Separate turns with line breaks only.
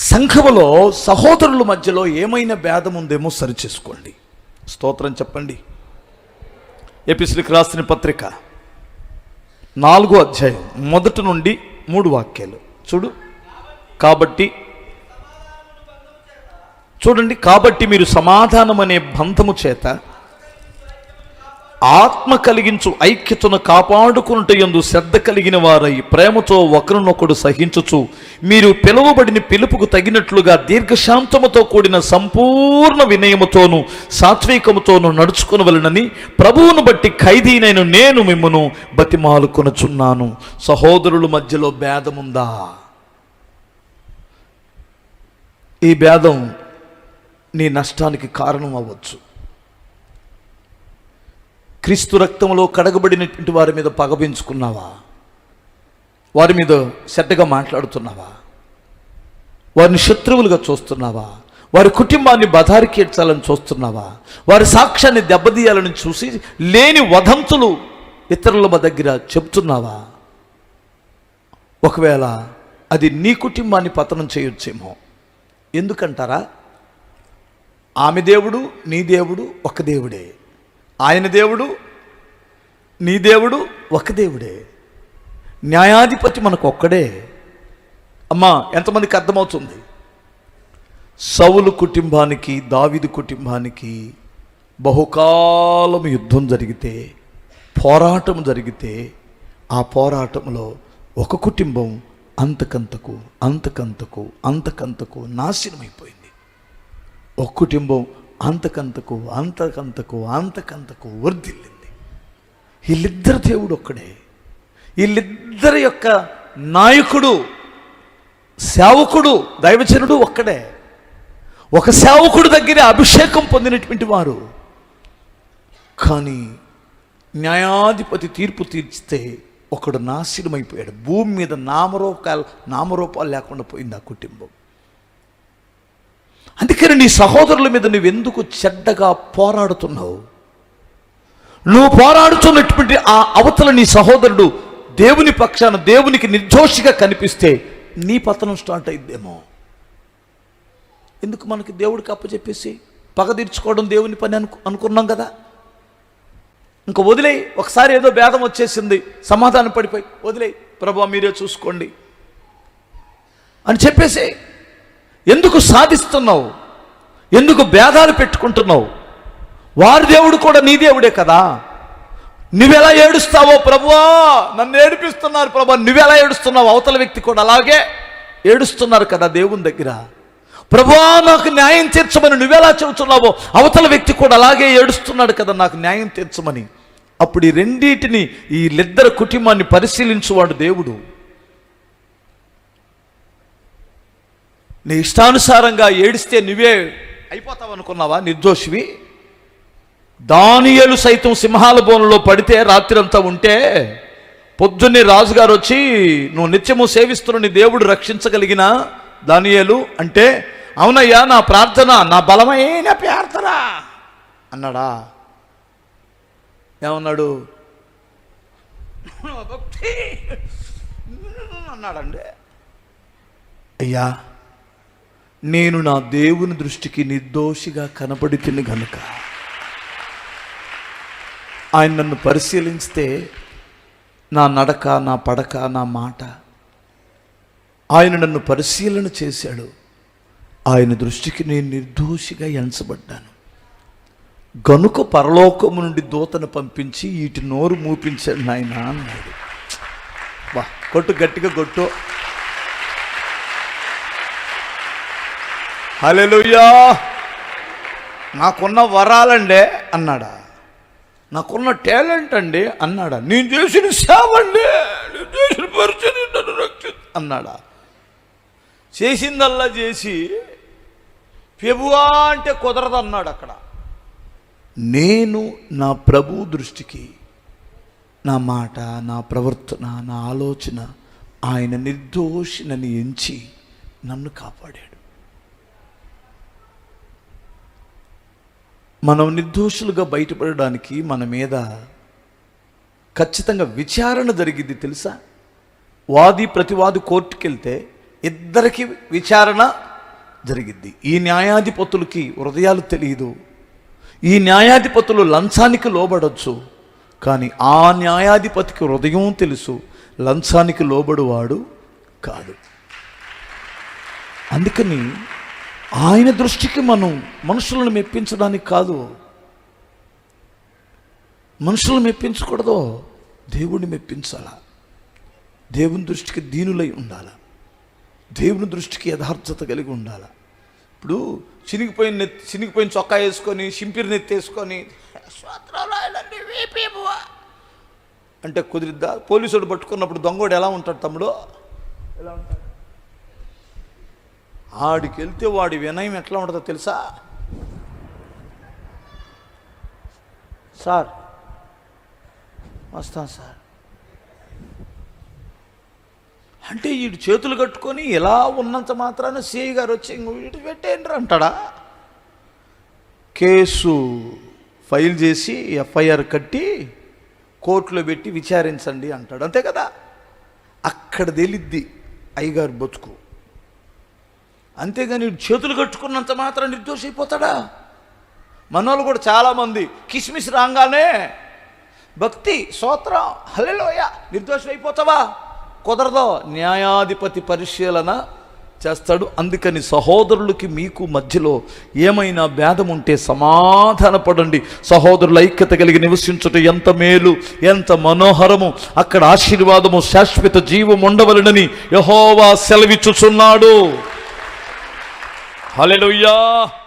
సంఘములో సహోదరుల మధ్యలో ఏమైనా భేదం ఉందేమో సరిచేసుకోండి స్తోత్రం చెప్పండి. ఎపిసిలికి రాసిన పత్రిక నాలుగో అధ్యాయం మొదటి నుండి మూడు వాక్యాలు. చూడు. కాబట్టి చూడండి కాబట్టి మీరు సమాధానం అనే బంధము చేత ఆత్మ కలిగించు ఐక్యతను కాపాడుకున్నట్టు ఎందు శ్రద్ధ కలిగిన వారై ప్రేమతో ఒకరినొకడు సహించుచు. మీరు పిలువబడిన పిలుపుకు తగినట్లుగా దీర్ఘశాంతముతో కూడిన సంపూర్ణ వినయముతోను సాత్వికముతోను నడుచుకునవలనని ప్రభువును బట్టి ఖైదీనైన నేను మిమ్మను బతిమాలుకొనుచున్నాను. సహోదరుల మధ్యలో భేదముందా? ఈ భేదం నీ నష్టానికి కారణం అవ్వచ్చు. క్రీస్తు రక్తంలో కడగబడినటువంటి వారి మీద పగబించుకున్నావా వారి మీద శ్రద్ధగా మాట్లాడుతున్నావా? వారిని శత్రువులుగా చూస్తున్నావా? వారి కుటుంబాన్ని బదారికేర్చాలని చూస్తున్నావా? వారి సాక్ష్యాన్ని దెబ్బతీయాలని చూసి లేని వదంతులు ఇతరుల దగ్గర చెప్తున్నావా ఒకవేళ అది నీ కుటుంబాన్ని పతనం చేయొచ్చేమో. ఎందుకంటారా? ఆమె దేవుడు నీ దేవుడు ఒక దేవుడే. ఆయన దేవుడు నీ దేవుడు ఒక దేవుడే. న్యాయాధిపతి మనకు ఒక్కడే అమ్మా ఎంతమందికి అర్థమవుతుంది? సౌలు కుటుంబానికి దావిదు కుటుంబానికి బహుకాలం యుద్ధం జరిగితే పోరాటం జరిగితే ఆ పోరాటంలో ఒక కుటుంబం అంతకంతకు అంతకంతకు అంతకంతకు నాశనమైపోయింది. ఒక కుటుంబం అంతకంతకు అంతకంతకు అంతకంతకు వర్ధిల్లింది వీళ్ళిద్దరు దేవుడు ఒక్కడే వీళ్ళిద్దరి యొక్క నాయకుడు సేవకుడు దైవజనుడు ఒక్కడే. ఒక సేవకుడు దగ్గరే అభిషేకం పొందినటువంటి వారు. కానీ న్యాయాధిపతి తీర్పు తీర్చితే ఒకడు నాశనమైపోయాడు. భూమి మీద నామరూపాలు నామరూపాలు లేకుండా పోయింది ఆ కుటుంబం. అందుకని నీ సహోదరుల మీద నువ్వెందుకు చెడ్డగా పోరాడుతున్నావు? నువ్వు పోరాడుతున్నటువంటి ఆ అవతల నీ సహోదరుడు దేవుని పక్షాన దేవునికి నిర్దోషిగా కనిపిస్తే నీ పతనం స్టార్ట్ అయిద్దేమో. ఎందుకు మనకి దేవుడికి అప్పచెప్పేసి పగ తీర్చుకోవడం దేవుని పని అనుకు అనుకున్నాం కదా? ఇంకా వదిలే ఒకసారి ఏదో భేదం వచ్చేసింది సమాధానం పడిపోయి వదిలే ప్రభా మీరే చూసుకోండి అని చెప్పేసి ఎందుకు సాధిస్తున్నావు? ఎందుకు భేదాలు పెట్టుకుంటున్నావు? వారి దేవుడు కూడా నీ దేవుడే కదా? నువ్వెలా ఏడుస్తావో ప్రభువా? నన్ను ఏడిపిస్తున్నారు ప్రభా. నువ్వెలా ఏడుస్తున్నావు? అవతల వ్యక్తి కూడా అలాగే ఏడుస్తున్నారు కదా దేవుని దగ్గర. ప్రభువా నాకు న్యాయం తీర్చమని నువ్వెలా చెబుతున్నావో అవతల వ్యక్తి కూడా అలాగే ఏడుస్తున్నాడు కదా నాకు న్యాయం తీర్చమని. అప్పుడు ఈ రెండింటిని ఈ ఇద్దరు కుటుంబాన్ని పరిశీలించువాడు దేవుడు. నీ ఇష్టానుసారంగా ఏడిస్తే నువ్వే అయిపోతావు అనుకున్నావా? నిర్దోషివి. దానియలు సైతం సింహాల బోనంలో పడితే రాత్రంతా ఉంటే పొద్దున్నే రాజుగారు వచ్చి నువ్వు నిత్యము సేవిస్తున్న నీ దేవుడు రక్షించగలిగిన దానియలు అంటే అవునయ్యా నా ప్రార్థన నా బలమైన ప్రార్థన అన్నాడా? ఏమన్నాడు? భక్తి అన్నాడండి. అయ్యా నేను నా దేవుని దృష్టికి నిర్దోషిగా కనపడితిని గనుక. ఆయన నన్ను పరిశీలిస్తే నా నడక నా పడక నా మాట. ఆయన నన్ను పరిశీలన చేశాడు. ఆయన దృష్టికి నేను నిర్దోషిగా ఎంచబడ్డాను. గనుక పరలోకము నుండి దూతను పంపించి వీటి నోరు మూపించాడు నాయన అన్నాడు. వా కొట్టు గట్టిగా కొట్టు. హలెలుయ్యా నాకున్న వరాలండే అన్నాడా. నాకున్న టాలెంట్ అండి అన్నాడా. నేను చేసిన సేవ అండి. నేను చేసిన పరిచయం నన్ను రక్షి అన్నాడా. చేసిందల్లా చేసి పెబువా అంటే కుదరదు అన్నాడు అక్కడ. నేను నా ప్రభు దృష్టికి నా మాట నా ప్రవర్తన నా ఆలోచన ఆయన నిర్దోషినని ఎంచి నన్ను కాపాడాడు. మనం నిర్దోషులుగా బయటపడడానికి మన మీద ఖచ్చితంగా విచారణ జరిగింది తెలుసా? వాది ప్రతివాది కోర్టుకి వెళ్తే ఇద్దరికి విచారణ జరిగిద్ది ఈ న్యాయాధిపతులకి హృదయాలు తెలియదు. ఈ న్యాయాధిపతులు లంచానికి లోబడొచ్చు. కానీ ఆ న్యాయాధిపతికి హృదయం తెలుసు లంచానికి లోబడువాడు కాదు అందుకని ఆయన దృష్టికి మనం మనుషులను మెప్పించడానికి కాదు. మనుషులను మెప్పించకూడదు దేవుణ్ణి మెప్పించాలా? దేవుని దృష్టికి దీనులై ఉండాల? దేవుని దృష్టికి యథార్థత కలిగి ఉండాల? ఇప్పుడు చినిగిపోయిన నెత్తి చినిగిపోయిన చొక్కా వేసుకొని సింపిరి నెత్తేసుకొని అంటే కుదిరిద్దా? పోలీసుడు పట్టుకున్నప్పుడు దొంగోడు ఎలా ఉంటాడు తమ్ముడు? ఎలా ఉంటాడు? ఆడికి వెళ్తే వాడి వినయం ఎట్లా ఉంటుందో తెలుసా? సార్ వస్తాను సార్. అంటే వీడు చేతులు కట్టుకొని ఇలా ఉన్నంత మాత్రాన సిఐ గారు వచ్చి వీడు పెట్టేయండి అంటాడా? కేసు ఫైల్ చేసి ఎఫ్ఐఆర్ కట్టి కోర్టులో పెట్టి విచారించండి అంటాడు. అంతే కదా? అక్కడ తెలిద్ది అయ్యగారు బతుకు. అంతేగాని చేతులు కట్టుకున్నంత మాత్రం నిర్దోషి అయిపోతాడా మనోళ్ళు కూడా చాలామంది కిస్మిస్ రాగానే భక్తి స్తోత్రం హల్లెలూయా నిర్దోషం అయిపోతావా కుదరదో న్యాయాధిపతి పరిశీలన చేస్తాడు. అందుకని సహోదరులకి మీకు మధ్యలో ఏమైనా భేదం ఉంటే సమాధానపడండి. సహోదరుల ఐక్యత కలిగి నివసించుట ఎంత మేలు ఎంత మనోహరము. అక్కడ ఆశీర్వాదము శాశ్వత జీవం ఉండవలనని యహోవా సెలవిచ్చుచున్నాడు. Hallelujah.